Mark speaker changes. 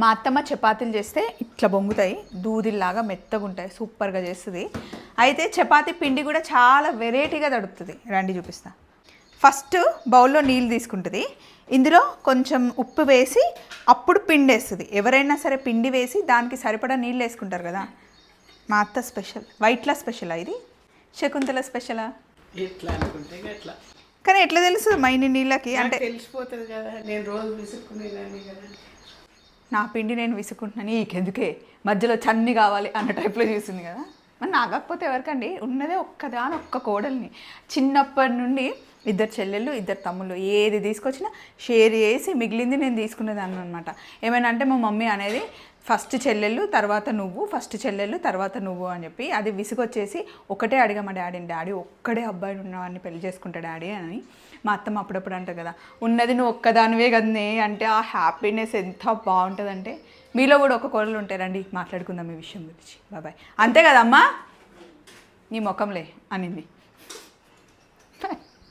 Speaker 1: మా అత్తమ్మ చపాతీలు చేస్తే ఇట్లా బొంగుతాయి దూదిల్లాగా మెత్తగా ఉంటాయి సూపర్గా చేస్తుంది. అయితే చపాతీ పిండి కూడా చాలా వెరైటీగా తడుపుతుంది. రండి చూపిస్తా. ఫస్ట్ బౌల్లో నీళ్ళు తీసుకుంటుంది. ఇందులో కొంచెం ఉప్పు వేసి అప్పుడు పిండి వేస్తుంది. ఎవరైనా సరే పిండి వేసి దానికి సరిపడా నీళ్ళు వేసుకుంటారు కదా. మా అత్త స్పెషల్. వైట్లా స్పెషలా ఇది? శకుంతల స్పెషలా?
Speaker 2: ఎట్లా అనుకుంటే ఎట్లా.
Speaker 1: కానీ ఎట్లా తెలుసు మైని నీళ్ళకి? అంటే
Speaker 2: తెలిసిపోతుంది కదా. నేను రోజు విసుక్కునేదాన్ని కదా.
Speaker 1: నా పిండి నేను విసుకుంటున్నాను నీకెందుకే? మధ్యలో చన్ని కావాలి అన్న టైప్లో చూసింది కదా. మరి నాగకపోతే ఎవరికండి? ఉన్నదే ఒక్కదాని ఒక్క కోడల్ని. చిన్నప్పటి నుండి ఇద్దరు చెల్లెళ్ళు ఇద్దరు తమ్ముళ్ళు ఏది తీసుకొచ్చినా షేర్ చేసి మిగిలింది నేను తీసుకునేదాన్ని అనమాట ఏమైనా అంటే మా మమ్మీ అనేది ఫస్ట్ చెల్లెళ్ళు తర్వాత నువ్వు ఫస్ట్ చెల్లెళ్ళు తర్వాత నువ్వు అని చెప్పి అది విసుగొచ్చేసి ఒకటే అడిగా మా డాడీని. డాడీ ఒక్కడే అబ్బాయి ఉన్నవాడిని పెళ్ళి చేసుకుంటా డాడీ అని మా అత్తమ్మ అప్పుడప్పుడు అంటారు కదా. ఉన్నది నువ్వు ఒక్కదానివే కదనే అంటే ఆ హ్యాపీనెస్ ఎంత బాగుంటుందంటే మీలో కూడా ఒక కోడలు ఉంటారండి మాట్లాడుకుందాం ఈ విషయం గురించి. బాబాయ్ అంతే కదమ్మా నీ ముఖంలే అనింది.